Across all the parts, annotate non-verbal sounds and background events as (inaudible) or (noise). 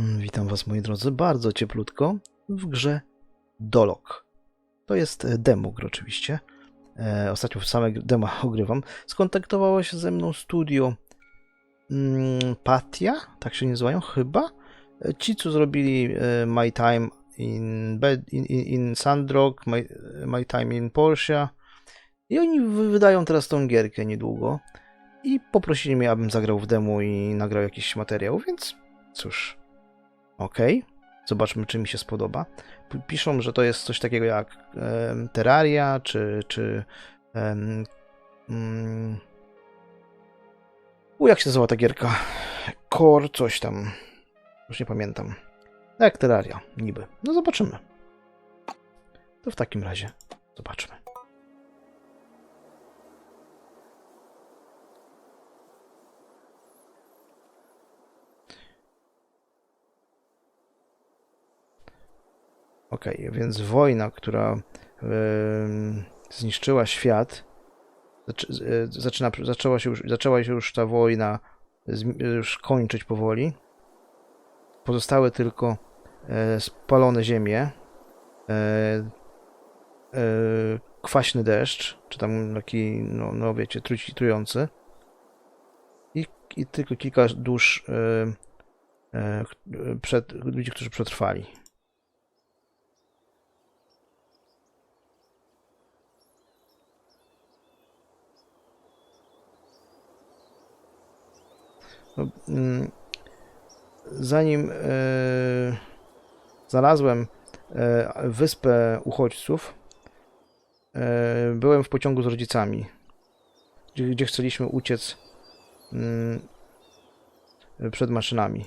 Mm, Witam Was, moi drodzy, bardzo cieplutko w grze Dolok. To jest e, demo gry oczywiście. E, ostatnio same demo (laughs) ogrywam. Skontaktowało się ze mną studio mm, Patia, tak się nazywają chyba. E, Ci, co zrobili e, My Time in, Bed, in, in, in Sandrock, My, My Time in Porsche. I oni wy- wydają teraz tą gierkę niedługo. I poprosili mnie, abym zagrał w demo i nagrał jakiś materiał, więc cóż. Okej, zobaczmy, czy mi się spodoba. Piszą, że to jest coś takiego jak em, Terraria, czy. czy em, mm, u, jak się nazywa ta gierka? Core, coś tam. Już nie pamiętam. Jak Terraria, niby. No zobaczymy. To w takim razie zobaczmy. Okej, więc wojna, która zniszczyła świat, e, zaczyna, zaczęła, się już, zaczęła się już ta wojna już kończyć powoli. Pozostały tylko e, spalone ziemie, e, kwaśny deszcz, czy tam taki, no, no wiecie, truci, trujący. I, I tylko kilka dusz przed, ludzi, którzy przetrwali. Zanim e, znalazłem e, wyspę uchodźców, e, byłem w pociągu z rodzicami, gdzie, chcieliśmy uciec mm, przed maszynami.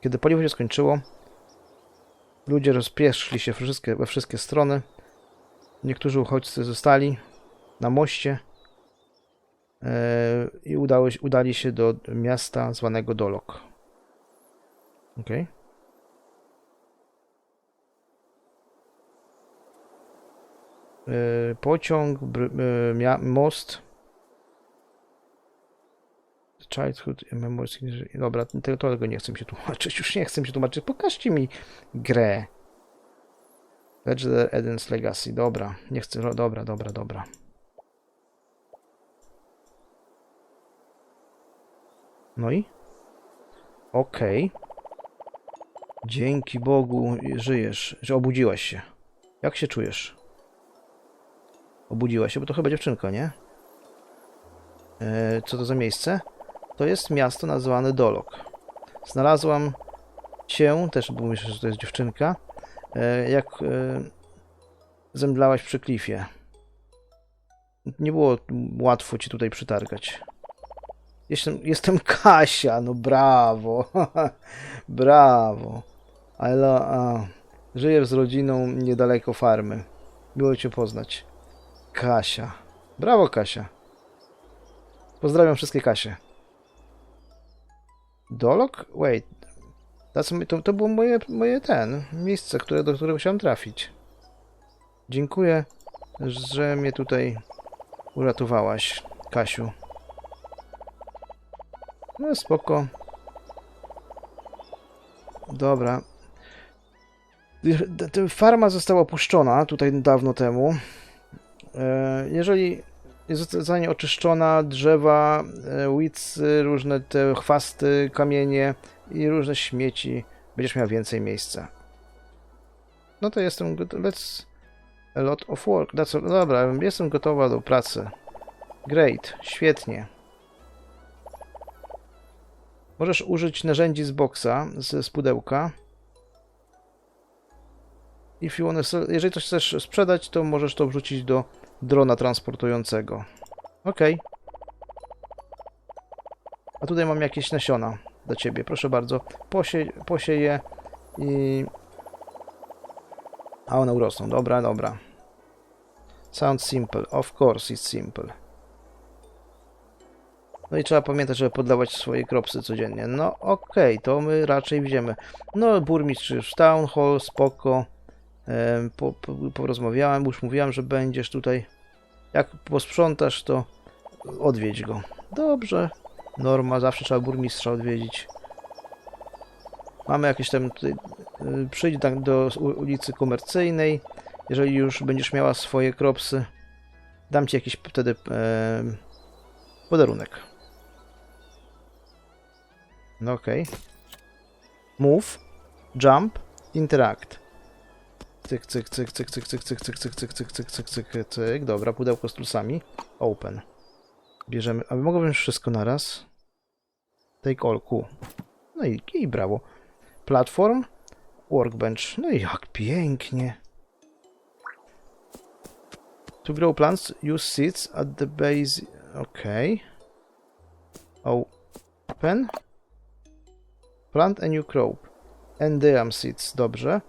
Kiedy paliwo się skończyło, ludzie rozpieszli się we wszystkie strony. Niektórzy uchodźcy zostali na moście i udało, udali się do miasta zwanego Dolok. Okej. E, Pociąg, e, most. Childhood Memories. Dobra, tego, nie chcę się tłumaczyć. Już nie chcę się tłumaczyć. Pokażcie mi grę. Legendary Eden's Legacy. Dobra, nie chcę. ro- Dobra, dobra, dobra. No i? Okej. Dzięki Bogu żyjesz, że obudziłaś się. Jak się czujesz? Obudziłaś się, bo to chyba dziewczynka, nie? E, co to za miejsce? To jest miasto nazwane Dolok. Znalazłam cię, też bo myślę, że to jest dziewczynka, e, jak e, zemdlałaś przy klifie. Nie było łatwo ci tutaj przytargać. Jestem, jestem (laughs) Kasia, no brawo. (laughs) brawo. Ale a, żyję z rodziną niedaleko farmy. Miło cię poznać. Kasia. Brawo, Kasia. Pozdrawiam wszystkie Kasie. Dolok? Wait. To, to było moje, moje ten, miejsce, które, do którego chciałem trafić. Dziękuję, że mnie tutaj uratowałaś, Kasiu. No spoko. Dobra. Farma została opuszczona tutaj dawno temu. E, Jeżeli zostanie oczyszczona, drzewa, e, łycy, różne te chwasty, kamienie i różne śmieci, będziesz miał więcej miejsca. No to jestem. Let's... A lot of work. That's all. Dobra, jestem gotowa do pracy. Great, świetnie. Możesz użyć narzędzi z boksa, z, z pudełka. If you wanna sell, jeżeli coś chcesz sprzedać, to możesz to wrzucić do drona transportującego. Ok. A tutaj mam jakieś nasiona dla ciebie. Proszę bardzo. Posie, posieję i... A one urosną. Dobra, dobra. Sounds simple. Of course it's simple. No i trzeba pamiętać, żeby podlewać swoje kropsy codziennie. No okej, to my raczej widzimy. No burmistrz już town hall, spoko. Po, po, porozmawiałem, już mówiłem, że będziesz tutaj. Jak posprzątasz, to odwiedź go. Dobrze. Norma, zawsze trzeba burmistrza odwiedzić. Mamy jakieś tam tutaj, y, przyjdź do ulicy Komercyjnej, jeżeli już będziesz miała swoje kropsy, dam ci jakiś wtedy e, podarunek. No okej. Move, jump, interact. Cyk, cyk, cyk, cyk, cyk, cyk, cyk, cyk, cyk, cyk, cyk, cyk, cyk, cyk, cyk. Dobra, pudełko z plusami. Open. Bierzemy, a mogę wziąć wszystko naraz. Take all, Q. No i, i brawo. Platform, workbench. No i jak pięknie. To grow plants, use seeds at the base. Okay. Open. Plant a new crop. Endiam seeds. Dobrze.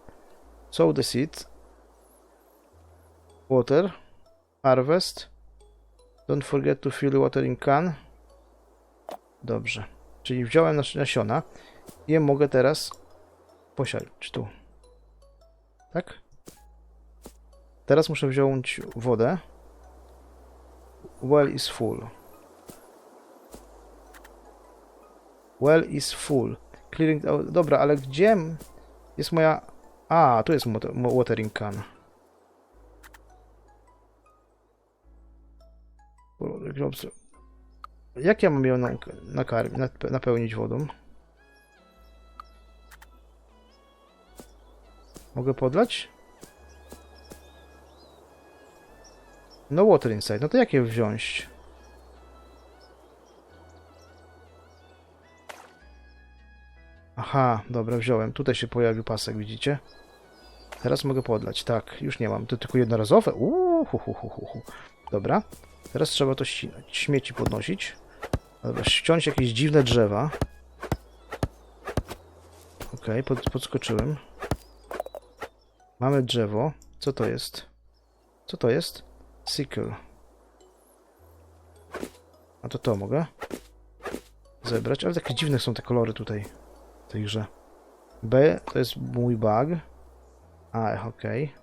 Sow the seeds. Water. Harvest. Don't forget to fill watering can. Dobrze. Czyli wziąłem nas- nasiona je mogę teraz posiać tu. Tak? Teraz muszę wziąć wodę. Well is full. Well is full. Clearing... Dobra, ale gdzie jest moja... A, tu jest watering can. Jak ja mam ją nak- nakarmić, nap- napełnić wodą? Mogę podlać? No water inside. No to jak je wziąć? Aha, dobra, wziąłem. Tutaj się pojawił pasek, widzicie? Teraz mogę podlać. Tak, już nie mam. To tylko jednorazowe. Uuu, hu, hu, hu, hu. Dobra. Teraz trzeba to ścinać. Śmieci podnosić. Dobra, ściąć jakieś dziwne drzewa. Okej, pod, podskoczyłem. Mamy drzewo. Co to jest? Co to jest? Sickle. A to to mogę? Zebrać, ale takie dziwne są te kolory tutaj. Tej. B to jest mój bug. A, okej.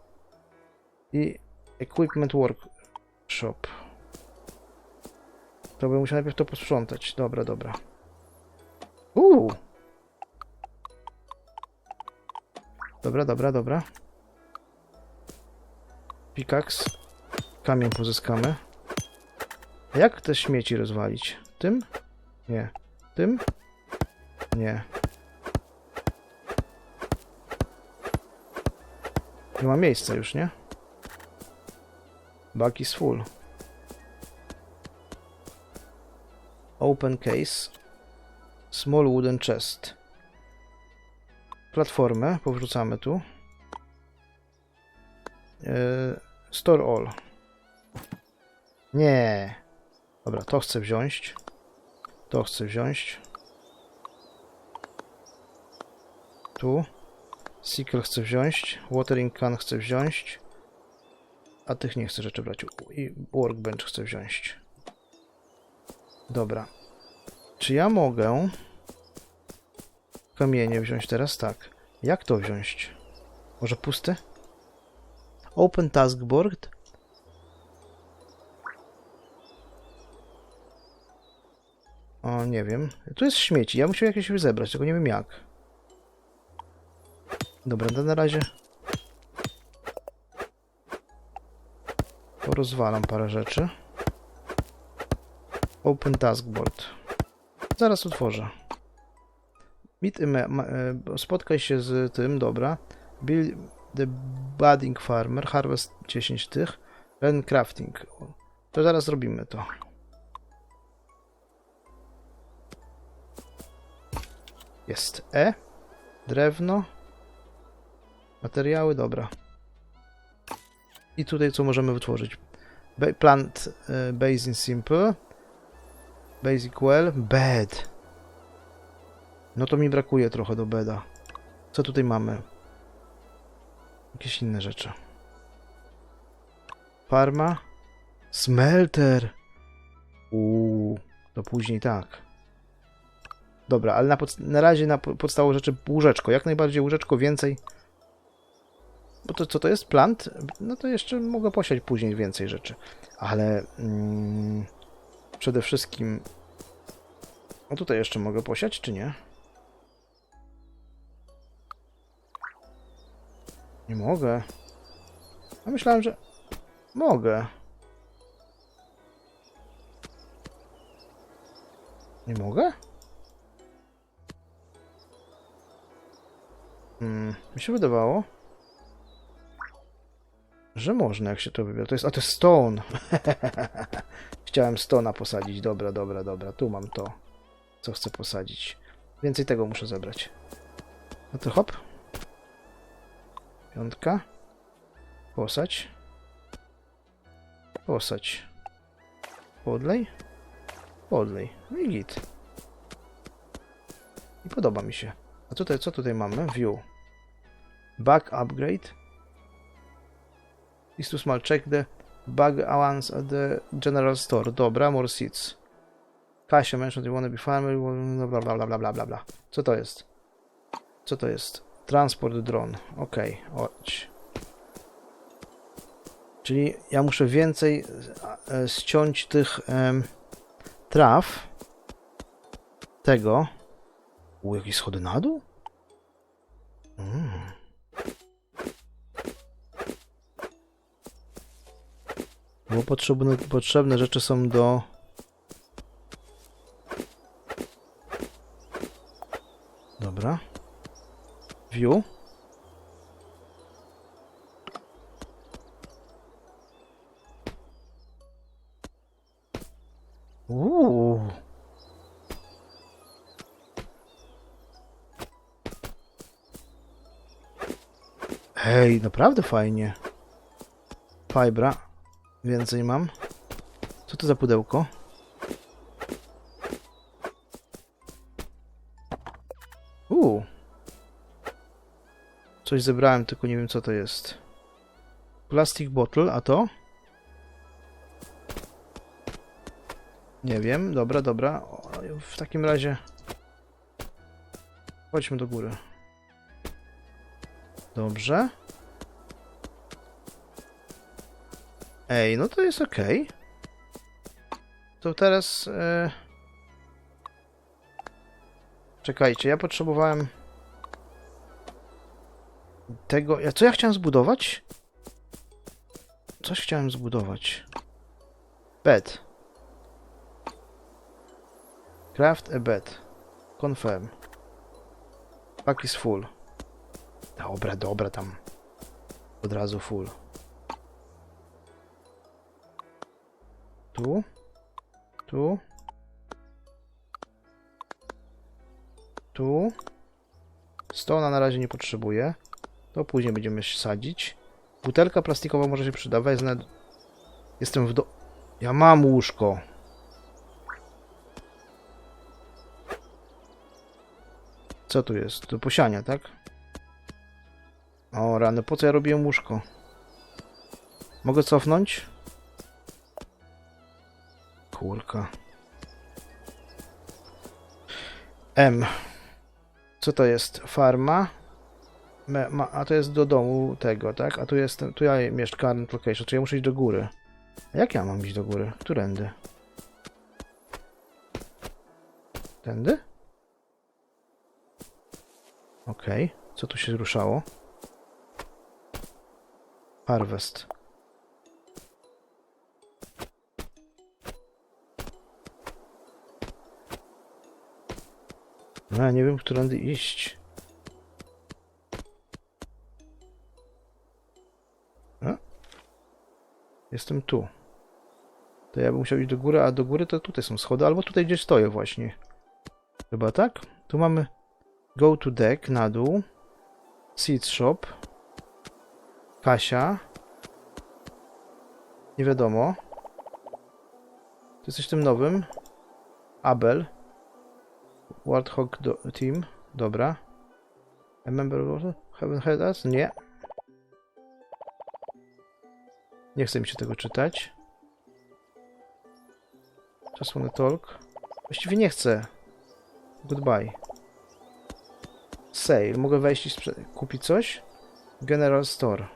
I Equipment Workshop. To bym musiał najpierw to posprzątać. Dobra, dobra. Uuu! Dobra, dobra, dobra. Pickaxe. Kamień pozyskamy. Jak te śmieci rozwalić? Tym? Nie. Tym? Nie. Nie ma miejsca już, nie? Bug is full. Open case. Small wooden chest. Platformę powrzucamy tu. Yy, store all. Nie. Dobra, to chcę wziąć. To chcę wziąć. Tu. Sickle chcę wziąć. Watering can chcę wziąć. A tych nie chcę rzeczy brać. I workbench chcę wziąć. Dobra. Czy ja mogę kamienie wziąć teraz? Tak. Jak to wziąć? Może pusty? Open taskboard. O, nie wiem. Tu jest śmieci. Ja muszę jakieś zebrać, tylko nie wiem jak. Dobra, to na razie porozwalam parę rzeczy. Open taskboard. Zaraz otworzę. Meet e, spotkaj się z tym, dobra. Build the budding farmer, harvest 10 tych. Learn crafting. To zaraz zrobimy to. Jest E. Drewno. Materiały, dobra. I tutaj co możemy wytworzyć? Plant e, Basin Simple. Basic Well. Bed. No to mi brakuje trochę do beda. Co tutaj mamy? Jakieś inne rzeczy. Farma. Smelter. Uuu, to później tak. Dobra, ale na, na razie na po- podstawowe rzeczy łóżeczko. Jak najbardziej łóżeczko, więcej. Bo to co to jest? Plant? No to jeszcze mogę posiać później więcej rzeczy. Ale mm, przede wszystkim. No tutaj jeszcze mogę posiać, czy nie? Nie mogę. Ja myślałem, że mogę. Nie mogę? Hmm, mi się wydawało, że można, jak się to wybiera. To jest, a to jest stone. (laughs) Chciałem stona posadzić. Dobra, dobra, dobra. Tu mam to, co chcę posadzić. Więcej tego muszę zebrać. No to hop. Piątka. Posadź. Posadź. Podlej. Podlej. No i git. I podoba mi się. A tutaj, co tutaj mamy? View. Bug upgrade. Is too small. Check the bug allowance at the general store. Dobra, more seats. Kasia mentioned you wanna be farmer. Bla bla bla bla bla bla bla. Co to jest? Co to jest? Transport drone. Okej, chodź. Czyli ja muszę więcej e, ściąć tych em, traw. Tego. U, jakieś schody na dół? Mm. Bo potrzebne, potrzebne rzeczy są do... Dobra. View. Uuu. Hej, naprawdę fajnie. Fibra. Więcej mam. Co to za pudełko? Uuu. Coś zebrałem, tylko nie wiem co to jest. Plastic bottle, a to? Nie wiem, dobra, dobra. O, W takim razie... Chodźmy do góry. Dobrze. Ej, no to jest ok. To teraz... E... Czekajcie, ja potrzebowałem... Tego... Ja, co ja chciałem zbudować? Coś chciałem zbudować. Bed. Craft a bed. Confirm. Pack is full. Dobra, dobra, tam. Od razu full. Tu. Tu. Tu. Stona na razie nie potrzebuję. To później będziemy sadzić. Butelka plastikowa może się przyda. Wezmę. Jestem w do... Ja mam łóżko. Co tu jest? Do posiania, tak? O rany, po co ja robiłem łóżko? Mogę cofnąć? Kurka. M. Co to jest? Farma. Me, ma, a to jest do domu tego, tak? A tu jest, tu ja mieszkam current location, czyli ja muszę iść do góry. A jak ja mam iść do góry? Którędy? Tędy? Okej. Co tu się ruszało? Harvest. No, ja nie wiem, którędy iść. A? Jestem tu. To ja bym musiał iść do góry, a do góry to tutaj są schody, albo tutaj gdzieś stoję właśnie. Chyba tak? Tu mamy go to deck na dół. Seed shop. Kasia. Nie wiadomo. To jesteś tym nowym. Abel. Warthog do Team. Dobra. A member of Haven't heard us? Nie. Nie chce mi się tego czytać. Wanna talk. Właściwie nie chcę. Goodbye. Sale. Mogę wejść i kupić coś? General Store.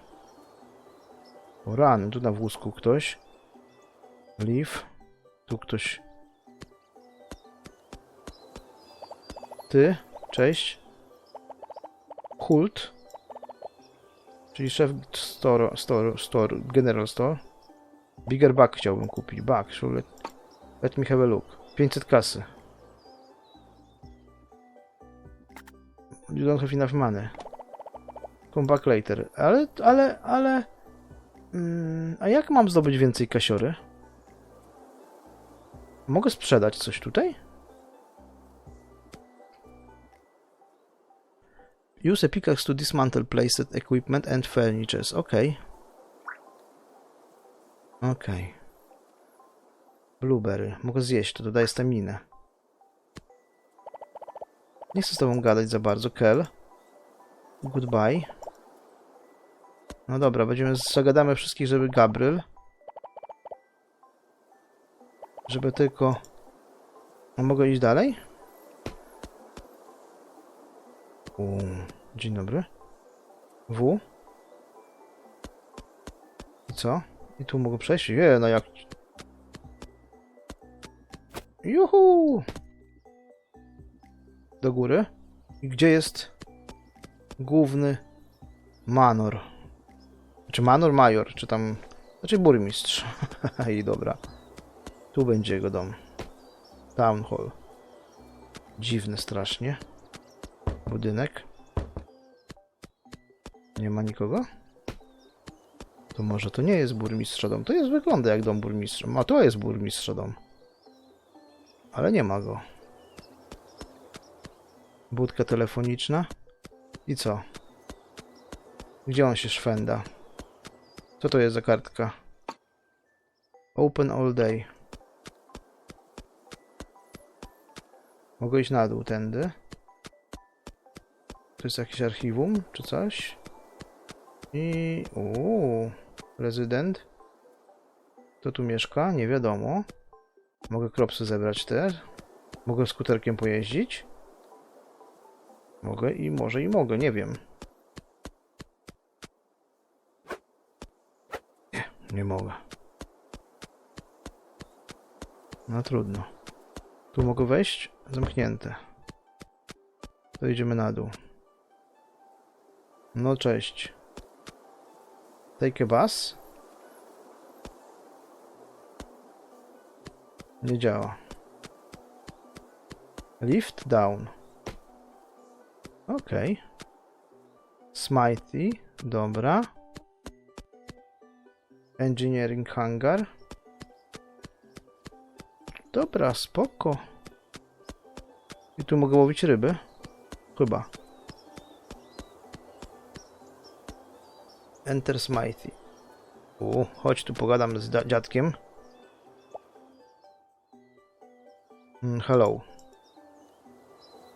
O tu na wózku ktoś. Leaf. Tu ktoś. Ty, cześć. Kult. Czyli szef store, store, store, general store. Bigger bag chciałbym kupić. Bag, let, let me have a look. 500 kasy. You don't have enough money. Come back later. Ale, ale, ale... Mm, a jak mam zdobyć więcej kasiory? Mogę sprzedać coś tutaj? Use a pickaxe to dismantle placed equipment and furnitures. Okej. Okej. Blueberry. Mogę zjeść, to dodaje staminę. Nie chcę z tobą gadać za bardzo, Kel. Goodbye. No dobra, będziemy zagadamy wszystkich, żeby Gabriel. Żeby tylko... A mogę iść dalej? U, dzień dobry. W. I co? I tu mogę przejść? Je, no jak... Juhu! Do góry. I gdzie jest główny manor? Czy manor, major, czy tam... Znaczy burmistrz. (laughs) I dobra. Tu będzie jego dom. Town hall. Dziwny strasznie. Budynek. Nie ma nikogo? To może to nie jest burmistrza dom. To jest wygląda jak dom burmistrza. A to jest burmistrza dom. Ale nie ma go. Budka telefoniczna. I co? Gdzie on się szwenda? Co to jest za kartka? Open all day. Mogę iść na dół tędy. To jest jakieś archiwum, czy coś? I... Uuu, rezydent. Kto tu mieszka? Nie wiadomo. Mogę kropsy zebrać też. Mogę skuterkiem pojeździć. Mogę i może i mogę, nie wiem. Nie, nie mogę. No trudno. Tu mogę wejść? Zamknięte. To idziemy na dół. No cześć. Take a bus? Nie działa. Lift down. Okej. Okay. Smithy. Dobra. Engineering hangar. Dobra, spoko. I tu mogę łowić ryby? Chyba. Enter Smithy. U, chodź tu pogadam z dziadkiem. Mm, hello.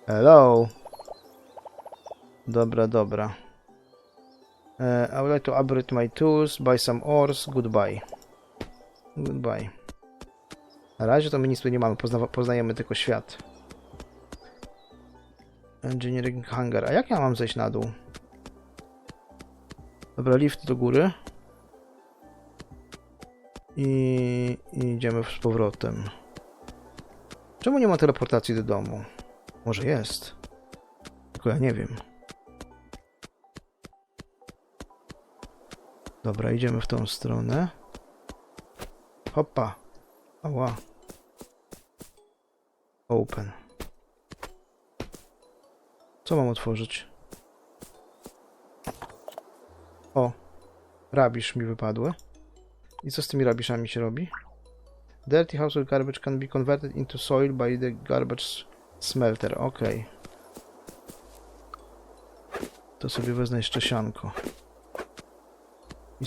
Hello. Dobra, dobra. Uh, I would like to upgrade my tools, buy some ores, goodbye. Goodbye. Na razie to my nic tu nie mamy, pozna poznajemy tylko świat. Engineering hangar. A jak ja mam zejść na dół? Dobra, lift do góry. I, I idziemy z powrotem. Czemu nie ma teleportacji do domu? Może jest. Tylko ja nie wiem. Dobra, idziemy w tą stronę. Hopa. Ała. Open. Co mam otworzyć? O. Rabisz mi wypadły. I co z tymi rabiszami się robi? Dirty household garbage can be converted into soil by the garbage smelter. Ok. To sobie wezmę jeszcze sianko. I.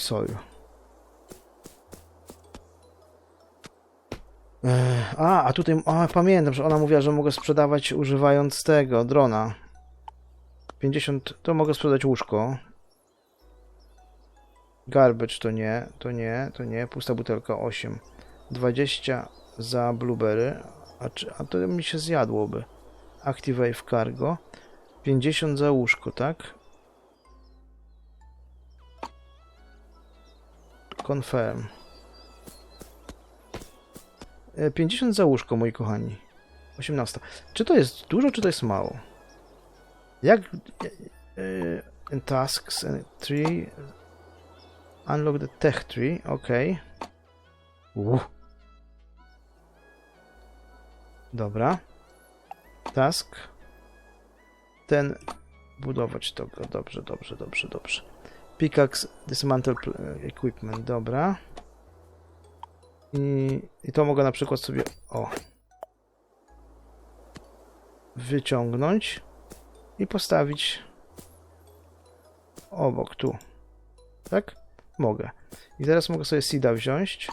Ech, A, a tutaj, a, pamiętam, że ona mówiła, że mogę sprzedawać używając tego, drona. 50, to mogę sprzedać łóżko. Garbage to nie, to nie, to nie, pusta butelka 8. 20 za blueberry, a, czy, a to mi się zjadłoby. Activate cargo. 50 za łóżko, tak? Confirm. E, 50 za łóżko, moi kochani. 18. Czy to jest dużo, czy to jest mało? Jak. e, e, in tasks and tree. Unlock the tech tree, ok. Uh. Dobra. Task. Ten budować to go. Dobrze, dobrze, dobrze, dobrze. Pickaxe, dismantle equipment, dobra. I, I to mogę na przykład sobie, o, wyciągnąć i postawić obok, tu. Tak? Mogę. I teraz mogę sobie seeda wziąć.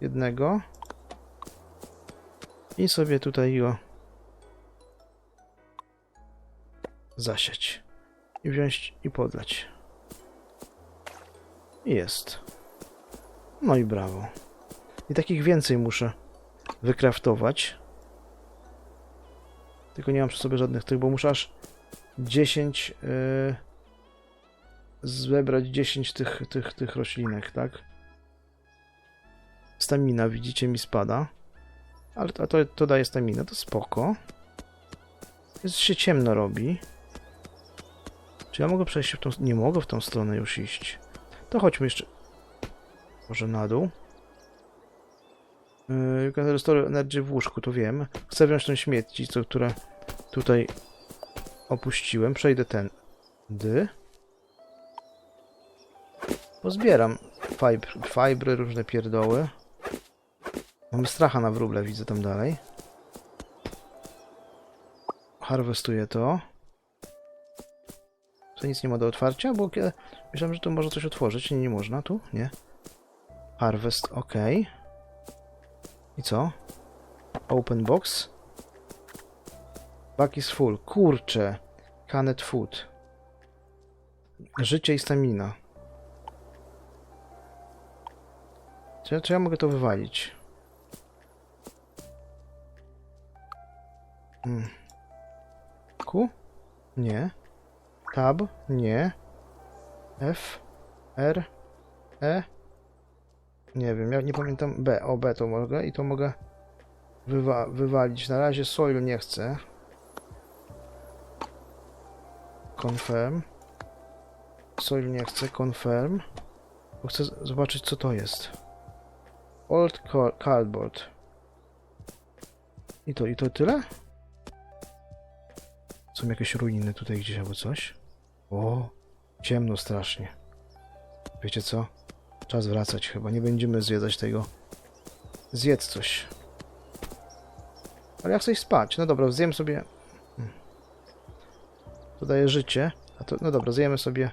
Jednego. I sobie tutaj go zasiać. I wziąć i podlać. I Jest. No i brawo. I takich więcej muszę wykraftować. Tylko nie mam przy sobie żadnych tych, bo muszę aż 10 yy, zebrać 10 tych, tych, tych roślinek, tak? Stamina, widzicie, mi spada. Ale to, to, to daje staminę, to spoko. Jest się ciemno robi. Czy ja mogę przejść w tą... Nie mogę w tą stronę już iść. To chodźmy jeszcze... Może na dół. Yy, You can restore energy w łóżku, to wiem. Chcę wziąć tą śmieci, co, które tutaj opuściłem. Przejdę ten. Dy. Pozbieram fibry, różne pierdoły. Mamy stracha na wróble, widzę tam dalej. Harwestuję to. Tu nic nie ma do otwarcia, bo myślałem, że tu można coś otworzyć. Nie, nie można tu? Nie. Harvest, ok. I co? Open box. Back is full. Kurczę. Canned food. Życie i stamina. Czy, ja- czy ja mogę to wywalić? Hmm. Q? Nie. Tab? Nie. F? R? E? Nie wiem, ja nie pamiętam. B. O, B to mogę i to mogę wywa wywalić. Na razie soil nie chcę. Confirm. Soil nie chcę. Confirm. Bo chcę zobaczyć, co to jest. Old car- cardboard. I to, i to tyle? Są jakieś ruiny tutaj gdzieś albo coś? O, ciemno strasznie. Wiecie co? Czas wracać chyba. Nie będziemy zjadać tego. Zjedz coś. Ale ja chcę spać. No dobra, zjem sobie... Hmm. To daje życie. A to, no dobra, zjemy sobie...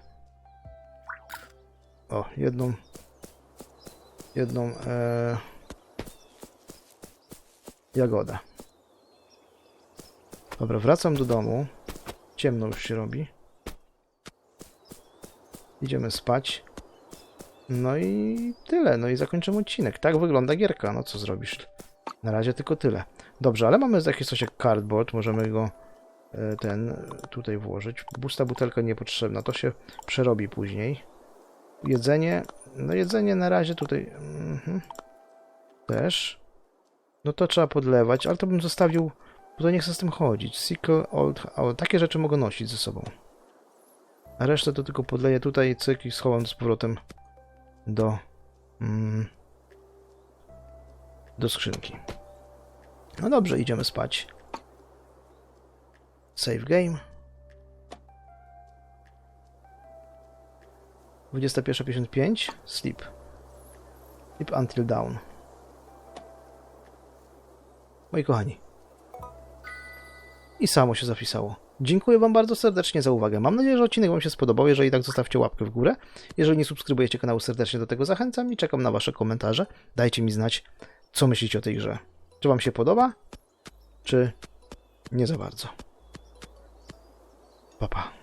O, jedną... Jedną... E... Jagodę. Dobra, wracam do domu. Ciemno już się robi. Idziemy spać. No i tyle. No i zakończymy odcinek. Tak wygląda gierka. No co zrobisz? Na razie tylko tyle. Dobrze, ale mamy jakieś coś jak cardboard. Możemy go e, ten tutaj włożyć. Pusta butelka niepotrzebna. To się przerobi później. Jedzenie. No jedzenie na razie tutaj mhm. też. No to trzeba podlewać, ale to bym zostawił, bo to nie chcę z tym chodzić. Sickle, old, old. Takie rzeczy mogę nosić ze sobą. A resztę to tylko podleję tutaj, cyk i schowam z powrotem do mm, do skrzynki. No dobrze, idziemy spać. Save game. 21.55. Sleep. Sleep until dawn. Moi kochani. I samo się zapisało. Dziękuję Wam bardzo serdecznie za uwagę. Mam nadzieję, że odcinek Wam się spodobał. Jeżeli tak, zostawcie łapkę w górę. Jeżeli nie subskrybujecie kanału, serdecznie do tego zachęcam i czekam na Wasze komentarze. Dajcie mi znać, co myślicie o tej grze. Czy Wam się podoba, czy nie za bardzo. Pa, pa.